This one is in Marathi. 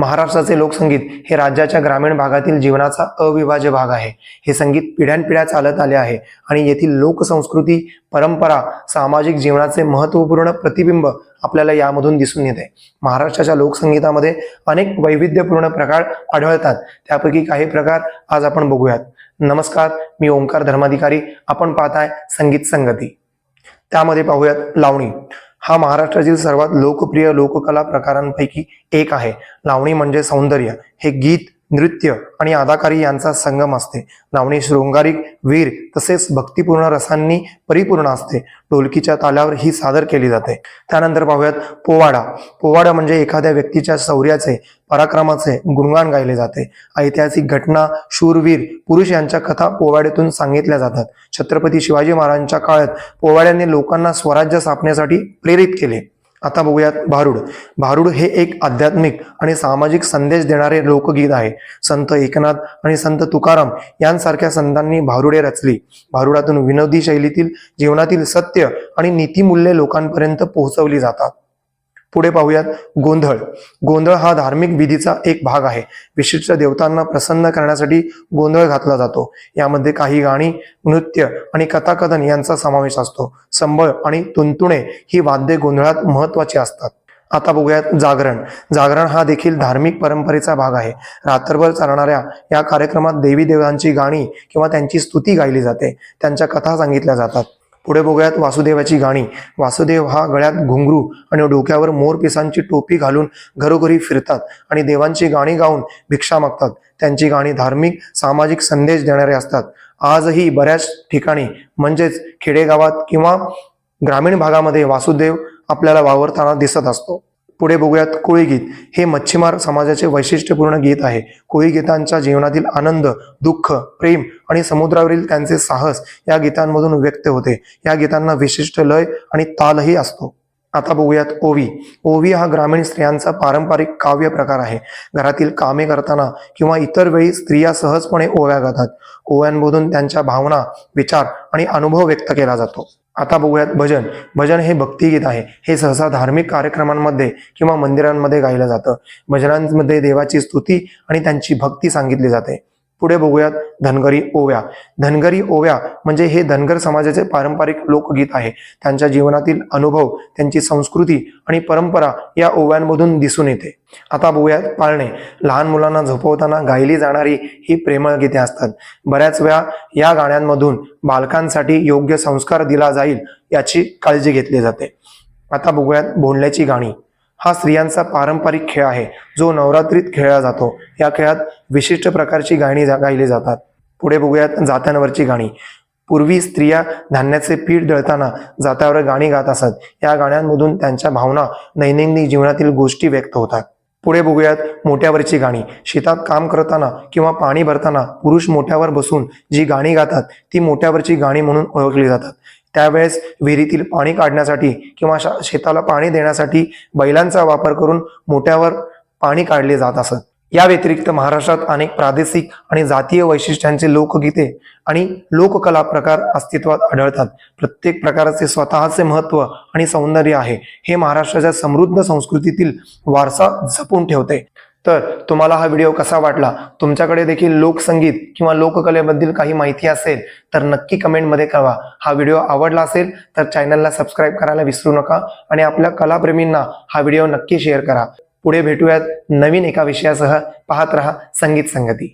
महाराष्ट्राचे लोकसंगीत हे राज्याच्या ग्रामीण भागातील जीवनाचा अविभाज्य भाग आहे. हे संगीत पिढ्यानपिढ्या चालत आले आहे आणि येथील लोकसंस्कृती परंपरा सामाजिक जीवनाचे महत्त्वपूर्ण प्रतिबिंब आपल्याला यामधून दिसून येते. महाराष्ट्राच्या लोकसंगीतामध्ये अनेक वैविध्यपूर्ण प्रकार आढळतात. त्यापैकी काही प्रकार आज आपण बघूयात. नमस्कार मी ओंकार धर्माधिकारी. आपण पाहताय संगीत संगती. त्यामध्ये पाहूयात लावणी. हा महाराष्ट्रातील सर्वात लोकप्रिय लोककला प्रकारांपैकी एक आहे. लावणी म्हणजे सौंदर्य. हे गीत नृत्य आणि अदाकारी यांचा संगम असते. लावणी शृंगारिक वीर तसेच भक्तिपूर्ण रसांनी परिपूर्ण असते. ढोलकीच्या तालावर ही सादर केली जाते. त्यानंतर पाहूयात पोवाडा. पोवाडा म्हणजे एखाद्या व्यक्तीच्या शौर्याचे पराक्रमाचे गुणगान गायले जाते. ऐतिहासिक घटना शूरवीर पुरुष यांच्या कथा पोवाड्यातून सांगितल्या जातात. छत्रपती शिवाजी महाराजांच्या काळात पोवाड्याने लोकांना स्वराज्य स्थापण्यासाठी प्रेरित केले. आता बघूयात भारुड. भारुड हे एक आध्यात्मिक आणि सामाजिक संदेश देणारे लोकगीत आहे. संत एकनाथ आणि संत तुकाराम यांसारख्या संतांनी भारुडे रचली. भारुडातून विनोदी शैलीतील जीवनातील सत्य आणि नीतिमूल्ये लोकांपर्यंत पोहोचवली जातात. पुढे पाहूयात. गोंधळ. गोंधळ हा धार्मिक विधीचा एक भाग आहे. विशिष्ट देवतांना प्रसन्न करण्यासाठी गोंधळ घातला जातो. यामध्ये काही गाणी नृत्य आणि कथाकथन यांचा समावेश असतो. संबळ आणि तुंतुणे ही वाद्ये गोंधळात महत्वाची असतात. आता बघूयात जागरण. जागरण हा देखील धार्मिक परंपरेचा भाग आहे. रात्रभर चालणाऱ्या या कार्यक्रमात देवी देवांची गाणी किंवा त्यांची स्तुती गायली जाते. त्यांच्या कथा सांगितल्या जातात. पुढे बघूयात वासुदेवाची गाणी. वासुदेव हा गळ्यात घुंगरू आणि डोक्यावर मोरपिसांची टोपी घालून घरोघरी फिरतात आणि देवांची गाणी गाऊन भिक्षा मागतात. त्यांची गाणी धार्मिक सामाजिक संदेश देणारे असतात. आजही बऱ्याच ठिकाणी म्हणजेच खेडेगावात किंवा ग्रामीण भागामध्ये वासुदेव आपल्याला वावरताना दिसत असतो. पुढे बघूयात कोळी गीत. हे मच्छीमार समाजाचे वैशिष्ट्यपूर्ण गीत आहे. कोळी गीतांच्या जीवनातील आनंद दुःख प्रेम आणि समुद्रावरील त्यांचे साहस या गीतांमधून व्यक्त होते. या गीतांना विशिष्ट लय आणि तालही असतो. आता बघूयात ओवी. ओवी हा ग्रामीण स्त्रियांचा पारंपरिक काव्य प्रकार आहे. घरातील कामे करताना किंवा इतर वेळी स्त्रिया सहजपणे ओव्या गातात. ओव्यांमधून त्यांच्या भावना विचार आणि अनुभव व्यक्त केला जातो. आता बघूयात भजन. भजन हे भक्तिगीत आहे. हे सहसा धार्मिक कार्यक्रमांमध्ये किंवा मंदिरांमध्ये गायलं जातं. भजनांमध्ये देवाची स्तुती आणि त्यांची भक्ती सांगितली जाते. पुढे बघूयात धनगरी ओव्या. धनगरी ओव्या म्हणजे हे धनगर समाजाचे पारंपरिक लोकगीत आहे. त्यांच्या जीवनातील अनुभव त्यांची संस्कृती आणि परंपरा या ओव्यांमधून दिसून येते. आता बघूयात पाळणे. लहान मुलांना झोपवताना गायली जाणारी ही प्रेमळ गीते असतात. बऱ्याच वेळा या गाण्यांमधून बालकांसाठी योग्य संस्कार दिला जाईल याची काळजी घेतली जाते. आता बघूयात बोलण्याची गाणी. हा स्त्रियांचा पारंपरिक खेळ आहे जो नवरात्रीत खेळला जातो. या खेळात विशिष्ट प्रकारची गाणी गायली जातात. पुढे बघूयात जात्यांवरची गाणी. पूर्वी स्त्रिया धान्याचे पीठ दळताना जात्यावर गाणी गात असत. या गाण्यांमधून त्यांच्या भावना दैनंदिन जीवनातील गोष्टी व्यक्त होतात. पुढे बघूयात मोठ्यावरची गाणी. शेतात काम करताना किंवा पाणी भरताना पुरुष मोठ्यावर बसून जी गाणी गातात ती मोठ्यावरची गाणी म्हणून ओळखली जातात. त्यावेळेस विहिरीतील पाणी काढण्यासाठी किंवा शेताला पाणी देण्यासाठी बैलांचा वापर करून मोठ्यावर पाणी काढले जात असत. या व्यतिरिक्त महाराष्ट्रात अनेक प्रादेशिक आणि जातीय वैशिष्ट्यांचे लोकगीते आणि लोककला प्रकार अस्तित्वात आढळतात. प्रत्येक प्रकाराचे स्वतःचे महत्त्व आणि सौंदर्य आहे हे महाराष्ट्राच्या समृद्ध संस्कृतीतील वारसा जपून ठेवते. तर तुम्हाला हा व्हिडिओ कसा वाटला? तुमच्याकडे देखील लोकसंगीत किंवा लोककलेबद्दल काही माहिती असेल तर नक्की कमेंटमध्ये कळवा. हा व्हिडिओ आवडला असेल तर चॅनलला सबस्क्राईब करायला विसरू नका आणि आपल्या कलाप्रेमींना हा व्हिडिओ नक्की शेअर करा. पुढे भेटूयात नवीन एका विषयासह. पाहत रहा संगीत संगती.